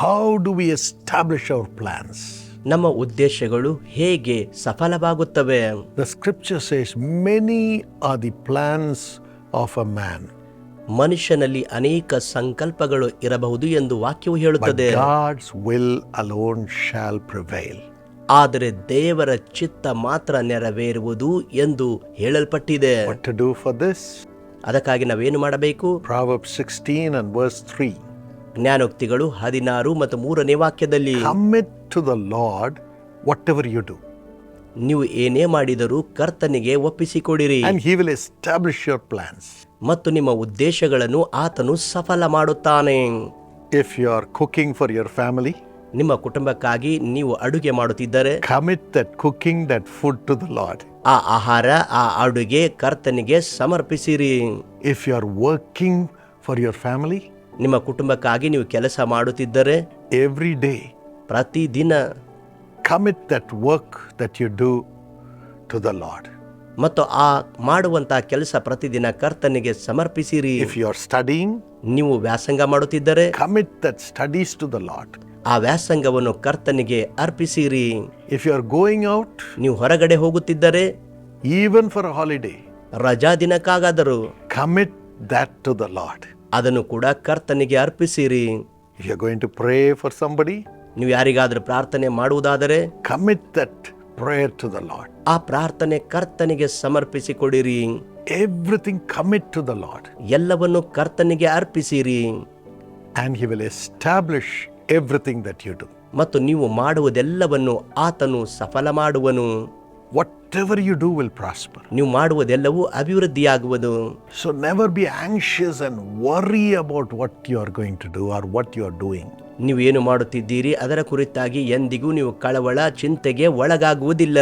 How do we establish our plans ನಮ್ಮ ಉದ್ದೇಶಗಳು ಹೇಗೆ ಸಫಲವಾಗುತ್ತವೆ? The scriptures is many are the plans of a man ಮನುಷ್ಯನಲ್ಲಿ ಅನೇಕ ಸಂಕಲ್ಪಗಳು ಇರಬಹುದು ಎಂದು ವಾಕ್ಯವು ಹೇಳುತ್ತದೆ. God's will alone shall prevail ಆದರೆ ದೇವರ ಚಿತ್ತ ಮಾತ್ರ ನೆರವೇರುವುದು ಎಂದು ಹೇಳಲ್ಪಟ್ಟಿದೆ. ಟು ಡೂ ಫಾರ್ ದಿಸ್ ಅದಕ್ಕಾಗಿ ನಾವೇನು ಮಾಡಬೇಕು? Proverb sixteen and verse three ಜ್ಞಾನೋಕ್ತಿಗಳು ಹದಿನಾರು ಮತ್ತು ಮೂರನೇ ವಾಕ್ಯದಲ್ಲಿ Lord whatever you do ನೀವು ಏನೇ ಮಾಡಿದರೂ ಕರ್ತನಿಗೆ ಒಪ್ಪಿಸಿಕೊಡಿರಿ. ಯುವರ್ ಪ್ಲಾನ್ಸ್ ಮತ್ತು ನಿಮ್ಮ ಉದ್ದೇಶಗಳನ್ನು ಆತನು ಸಫಲ ಮಾಡುತ್ತಾನೆ. If you are cooking for your family ನಿಮ್ಮ ಕುಟುಂಬಕ್ಕಾಗಿ ನೀವು ಅಡುಗೆ ಮಾಡುತ್ತಿದ್ದರೆ commit that cooking that food to the Lord ಆ ಆಹಾರ ಆ ಅಡುಗೆ ಕರ್ತನಿಗೆ ಸಮರ್ಪಿಸಿರಿ. If you are working for your family ನಿಮ್ಮ ಕುಟುಂಬಕ್ಕಾಗಿ ನೀವು ಕೆಲಸ ಮಾಡುತ್ತಿದ್ದರೆ ಎವ್ರಿ ಡೇ ಪ್ರತಿದಿನ commit that work that you do to the Lord ಮತ್ತು ಆ ಮಾಡುವಂತಹ ಕೆಲಸ ಪ್ರತಿದಿನ ಕರ್ತನಿಗೆ ಸಮರ್ಪಿಸಿರಿ. ಇಫ್ ಯು ಆರ್ ಸ್ಟಡಿಂಗ್ ನೀವು ವ್ಯಾಸಂಗ ಮಾಡುತ್ತಿದ್ದರೆ commit that studies to the Lord ಆ ವ್ಯಾಸಂಗವನ್ನು ಕರ್ತನಿಗೆ ಅರ್ಪಿಸಿರಿ. If you are going out ನೀವು ಹೊರಗಡೆ ಹೋಗುತ್ತಿದ್ದರೆ ಈವನ್ ಫಾರ್ ಹಾಲಿಡೇ ರಜಾ ದಿನಕ್ಕಾಗಾದರೂ commit that to the Lord ಅದನ್ನು ಕೂಡ ಕರ್ತನಿಗೆ ಅರ್ಪಿಸಿರಿ. You you are going to pray for somebody, ನೀವು ಯಾರಿಗಾದರೂ ಪ್ರಾರ್ಥನೆ ಮಾಡುವುದಾದರೆ commit that prayer to the Lord. ಆ ಪ್ರಾರ್ಥನೆ ಕರ್ತನಿಗೆ ಸಮರ್ಪಿಸಿ ಕೊಡಿರಿ everything commit to the Lord, ಎಲ್ಲವನ್ನು ಕರ್ತನಿಗೆ ಅರ್ಪಿಸಿರಿ. And He will establish everything that you do. ಮತ್ತು ನೀವು ಮಾಡುವುದೆಲ್ಲವನ್ನು ಆತನು ಸಫಲ ಮಾಡುವನು Whatever you do will prosper. ನೀವು ಮಾಡುವುದೆಲ್ಲವೂ ಅಭಿವೃದ್ಧಿಯಾಗುವುದು So never be anxious and worry about what you are going to do or what you are doing. ನೀವು ಏನು ಮಾಡುತ್ತಿದ್ದೀರಿ ಅದರ ಕುರಿತಾಗಿ ಎಂದಿಗೂ ನೀವು ಕಳವಳ ಚಿಂತೆಗೆ ಒಳಗಾಗುವುದಿಲ್ಲ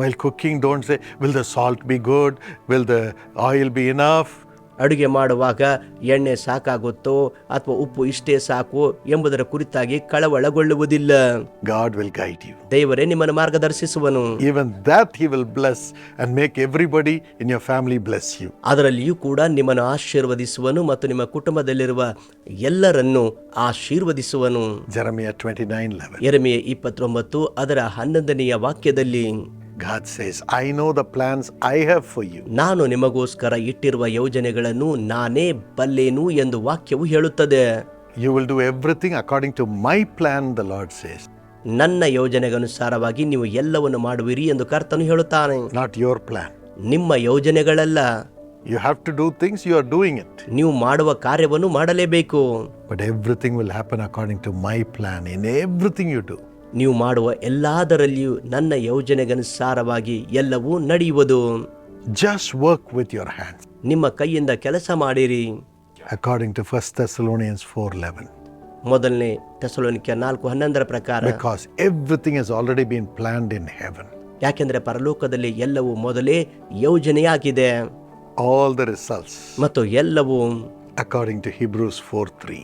While cooking, don't say, Will the salt be good? Will the oil be enough? ಅಡುಗೆ ಮಾಡುವಾಗ ಎಣ್ಣೆ ಸಾಕಾಗುತ್ತೋ ಅಥವಾ ಉಪ್ಪು ಇಷ್ಟೇ ಸಾಕು ಎಂಬುದರ ಕುರಿತಾಗಿ ಕಳವಳಗೊಳ್ಳುವುದಿಲ್ಲ. ಗಾಡ್ ವಿಲ್ ಗೈಡ್ ಯು ದೇವರೇ ನಿಮ್ಮನ್ನು ಮಾರ್ಗದರ್ಶಿಸುವನು. Even that he will bless and make everybody in your family bless you ಅದರಲ್ಲಿಯೂ ಕೂಡ ನಿಮ್ಮನ್ನು ಆಶೀರ್ವದಿಸುವನು ಮತ್ತು ನಿಮ್ಮ ಕುಟುಂಬದಲ್ಲಿರುವ ಎಲ್ಲರನ್ನು ಆಶೀರ್ವದಿಸುವನು. ಜರಮಿಯ 29 11. ಎರಮಿಯ ಇಪ್ಪತ್ತೊಂಬತ್ತು ಅದರ ಹನ್ನೊಂದನೆಯ ವಾಕ್ಯದಲ್ಲಿ. God says, I know the plans I have for you. ನಾನು ನಿಮಗೋಸ್ಕರ ಇಟ್ಟಿರುವ ಯೋಜನೆಗಳನ್ನು ನಾನೇ ಬಲ್ಲೇನು ಎಂದು ವಾಕ್ಯವು ಹೇಳುತ್ತದೆ You will do everything according to my plan, the Lord says, ನನ್ನ ಯೋಜನೆಗನುಸಾರವಾಗಿ ನೀವು ಎಲ್ಲವನ್ನು ಮಾಡುವಿರಿ ಎಂದು ಕರ್ತನು ಹೇಳುತ್ತಾನೆ not your plan. ನಿಮ್ಮ ಯೋಜನೆಗಳಲ್ಲ You have to do things, you are doing it. ನೀವು ಮಾಡುವ ಕಾರ್ಯವನ್ನು ಮಾಡಲೇಬೇಕು But everything will happen according to my plan in everything you do. ನೀವು ಮಾಡುವ ಎಲ್ಲದರಲ್ಲಿಯೂ ನನ್ನ ಯೋಜನೆಗನುಸಾರವಾಗಿ ಎಲ್ಲವೂ ನಡೆಯುವುದು. Just work with your hand ನಿಮ್ಮ ಕೈಯಿಂದ ಕೆಲಸ ಮಾಡಿರಿ. According to first Thessalonians four eleven ಮೊದಲನೇ ಥೆಸಲೋನಿಕ ನಾಲ್ಕು ಹನ್ನೊಂದರ ಪ್ರಕಾರ because everything is already been planned in heaven ಯಾಕೆಂದರೆ ಪರಲೋಕದಲ್ಲಿ ಎಲ್ಲವೂ ಮೊದಲೇ ಯೋಜನೆಯಾಗಿದೆ. ಆಲ್ ದ ರಿಸಲ್ಟ್ಸ್ ಮತ್ತು ಎಲ್ಲವೂ according to Hebrews four three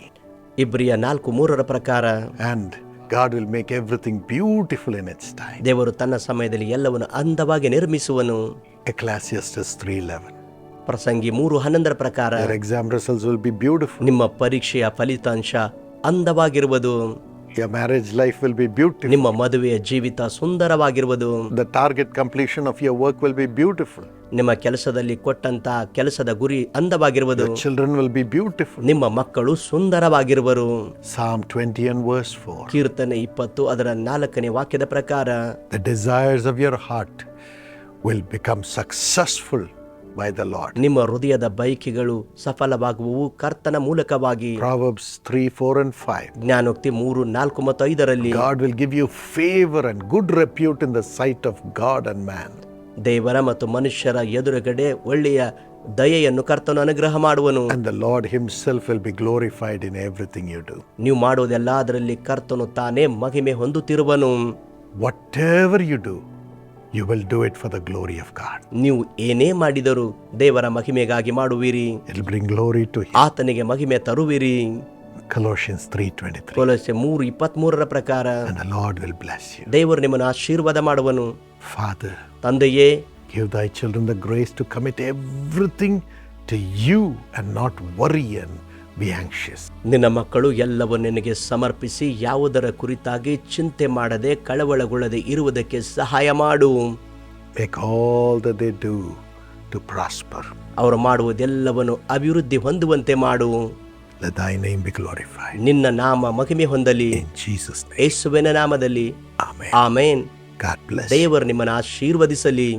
ಇಬ್ರಿಯ ನಾಲ್ಕು ಮೂರರ ಪ್ರಕಾರ and God will make everything beautiful in its time. ದೇವರು ತನ್ನ ಸಮಯದಲ್ಲಿ ಎಲ್ಲವನ್ನು ಅಂದವಾಗಿ ನಿರ್ಮಿಸುವನು Ecclesiastes 3:11 ಪ್ರಸಂಗಿ ಮೂರು ಹನ್ನೊಂದರ ಪ್ರಕಾರ exam results will be beautiful beautiful. ನಿಮ್ಮ ಪರೀಕ್ಷೆಯ ಫಲಿತಾಂಶ ಅಂದವಾಗಿರುವುದು Your marriage life will be beautiful. ನಿಮ್ಮ ಮದುವೆಯ ಜೀವಿತ ಸುಂದರವಾಗಿರುವುದು The target completion of your work will be beautiful. ನಿಮ್ಮ ಕೆಲಸದಲ್ಲಿ ಕೊಟ್ಟಂತ ಕೆಲಸದ ಗುರಿ ಅಂದವಾಗಿರುವುದು Your children will be beautiful. ನಿಮ್ಮ ಮಕ್ಕಳು ಸುಂದರವಾಗಿರುವರು Psalm 20 and verse 4. ಕೀರ್ತನೆ ಇಪ್ಪತ್ತು ಅದರ ನಾಲ್ಕನೇ ವಾಕ್ಯದ ಪ್ರಕಾರ The desires of your heart will become successful by the Lord. ನಿಮ್ಮ ಹೃದಯದ ಬಯಕೆಗಳು ಸಫಲವಾಗುವವು ಕರ್ತನ ಮೂಲಕವಾಗಿ Proverbs 3, 4, and 5. ಜ್ಞಾನೋಕ್ತಿ ಮೂರು ನಾಲ್ಕು ಮತ್ತು ಐದರಲ್ಲಿ God will give you favor and good repute in the sight of God and man. ದೇವರ ಮತ್ತು ಮನುಷ್ಯರ ಎದುರುಗಡೆ ಒಳ್ಳೆಯ ದಯೆಯನ್ನು ಕರ್ತನು ಅನುಗ್ರಹ ಮಾಡುವನು And the Lord Himself will be glorified in everything you do. ನೀವು ಮಾಡೋದೆಲ್ಲ ಅದರಲ್ಲಿ ಕರ್ತನು ತಾನೇ ಮಹಿಮೆ ಹೊಂದುತ್ತಿರುವನು Whatever you do, you will do it for the glory of God. ನೀವು ಏನೇ ಮಾಡಿದರೂ ದೇವರ ಮಹಿಮೆಗಾಗಿ ಮಾಡುವಿರಿ It will bring glory to Him. ಆತನಿಗೆ ಮಹಿಮೆ ತರುವಿರಿ Colossians 3:23. ಕೊಲಸೆ ಮೂರು ಇಪ್ಪತ್ಮೂರರ ಪ್ರಕಾರ And the Lord will bless you. ದೇವರು ನಿಮ್ಮನ್ನು ಆಶೀರ್ವಾದ ಮಾಡುವನು Father, ತಂದೆಯೇ give thy children the grace to commit everything to you and not worry and be anxious ನಿನ್ನ ಮಕ್ಕಳು ಎಲ್ಲವೂ ನಿನಗೆ ಸಮರ್ಪಿಸಿ ಯಾವುದರ ಕುರಿತಾಗಿ ಚಿಂತೆ ಮಾಡದೆ ಕಳವಳಗೊಳ್ಳದೆ ಇರುವುದಕ್ಕೆ ಸಹಾಯ ಮಾಡು. Make all the they do to prosper ಅವರು ಮಾಡುವುದೆಲ್ಲವನ್ನು ಅಭಿವೃದ್ಧಿ ಹೊಂದುವಂತೆ ಮಾಡು. ಲದಾಯ್ thy name be glorified. ನಿನ್ನ ನಾಮ ಮಹಿಮೆ ಹೊಂದಲಿ. In Jesus' name. ಯೇಸುವಿನ ನಾಮದಲ್ಲಿ. Amen. ಆಮೇನ್ God bless. ದೇವರು ನಿಮ್ಮನ್ನು ಆಶೀರ್ವದಿಸಲಿ.